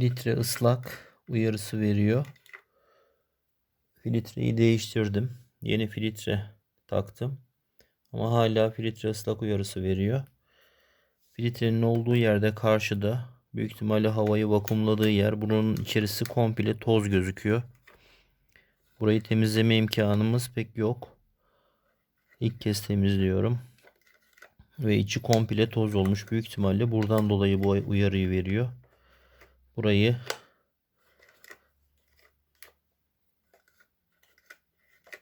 filtre ıslak uyarısı veriyor. Filtreyi değiştirdim. Yeni filtre taktım. Ama hala filtre ıslak uyarısı veriyor. Filtrenin olduğu yerde karşıda büyük ihtimalle havayı vakumladığı yer. Bunun içerisi komple toz gözüküyor. Burayı temizleme imkanımız pek yok. İlk kez temizliyorum. Ve içi komple toz olmuş. Büyük ihtimalle buradan dolayı bu uyarıyı veriyor. Burayı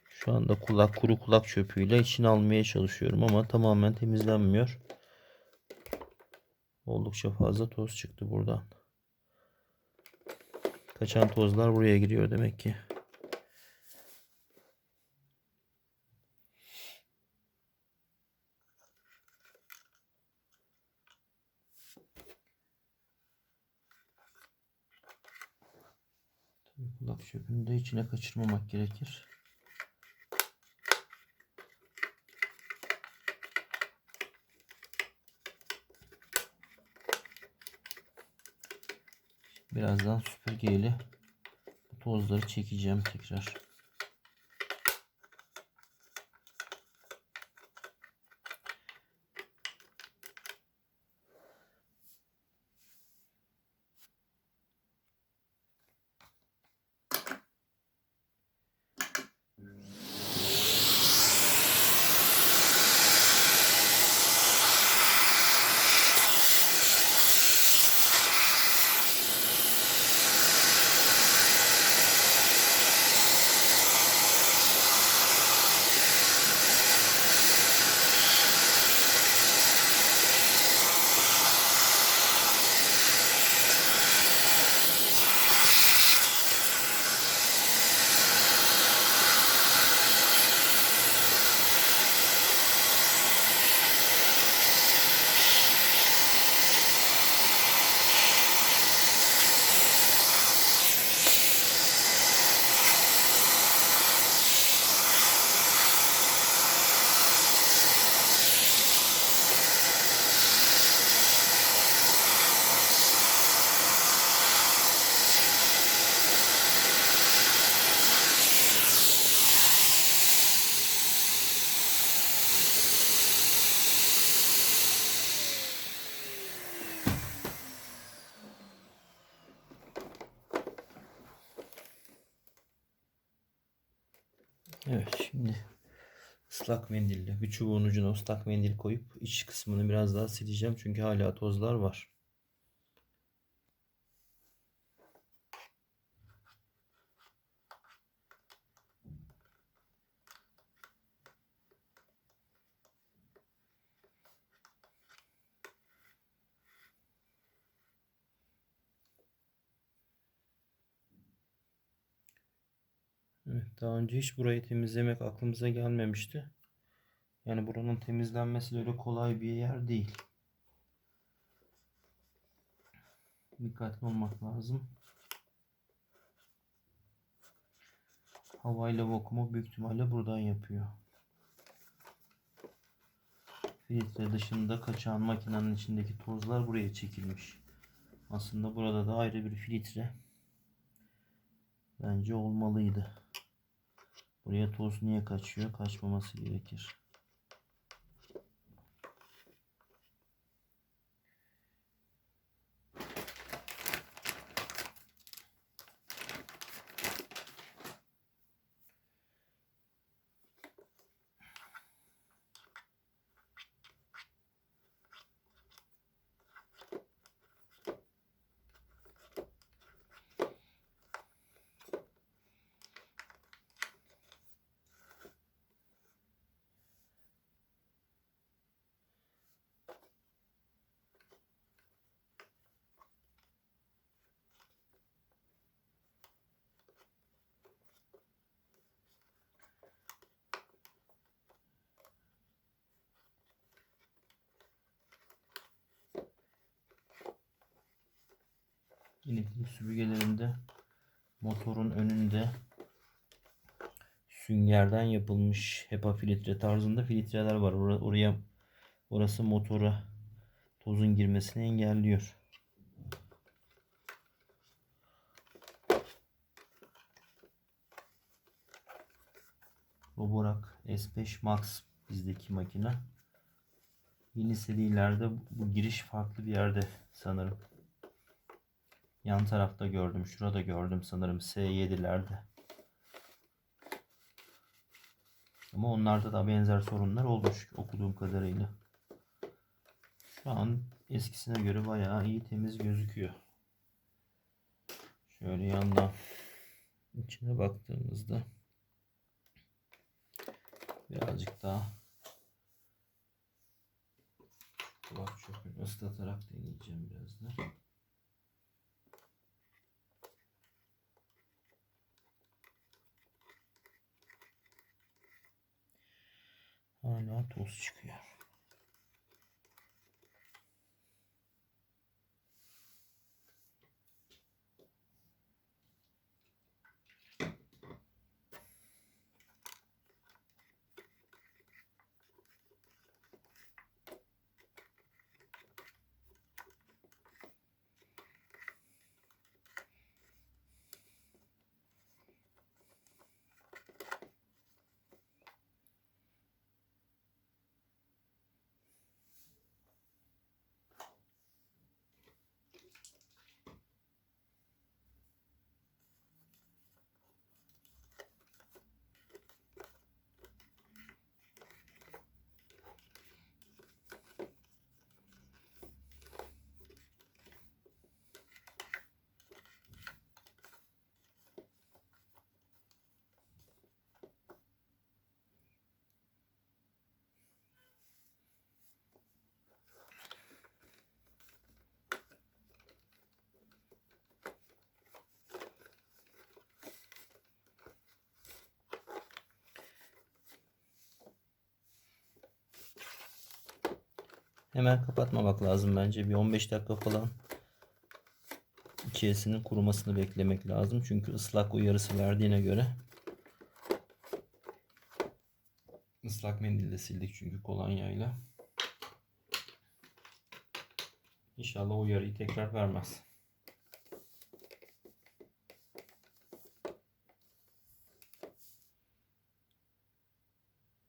şu anda kulak kuru kulak çöpüyle içine almaya çalışıyorum ama tamamen temizlenmiyor. Oldukça fazla toz çıktı buradan. Kaçan tozlar buraya giriyor demek ki. Kulak çöpünü de içine kaçırmamak gerekir. Birazdan süpürgeyle tozları çekeceğim tekrar. Evet şimdi ıslak mendille bir çubuğun ucuna ıslak mendil koyup iç kısmını biraz daha sileceğim çünkü hala tozlar var. Daha önce hiç burayı temizlemek aklımıza gelmemişti. Yani buranın temizlenmesi de öyle kolay bir yer değil. Dikkatli olmak lazım. Havayla vakumu büyük ihtimalle buradan yapıyor. Filtre dışında kaçan makinenin içindeki tozlar buraya çekilmiş. Aslında burada da ayrı bir filtre bence olmalıydı. Buraya toz niye kaçıyor? Kaçmaması gerekir. İneklik süpürgelerinde motorun önünde süngerden yapılmış HEPA filtre tarzında filtreler var. Or oraya orası motora tozun girmesini engelliyor. Roborak S5 Max bizdeki makine. Yeni serilerde bu giriş farklı bir yerde sanırım. Yan tarafta gördüm. Şurada gördüm sanırım S7'lerde. Ama onlarda da benzer sorunlar olmuş okuduğum kadarıyla. Şu an eskisine göre bayağı iyi temiz gözüküyor. Şöyle yandan içine baktığımızda birazcık daha kulak çöpünü ıslatarak deneyeceğim biraz Hala toz çıkıyor. Hemen kapatmamak lazım bence. Bir 15 dakika falan içerisinin kurumasını beklemek lazım. Çünkü ıslak uyarısı verdiğine göre ıslak mendille sildik çünkü kolonyayla. İnşallah uyarıyı tekrar vermez.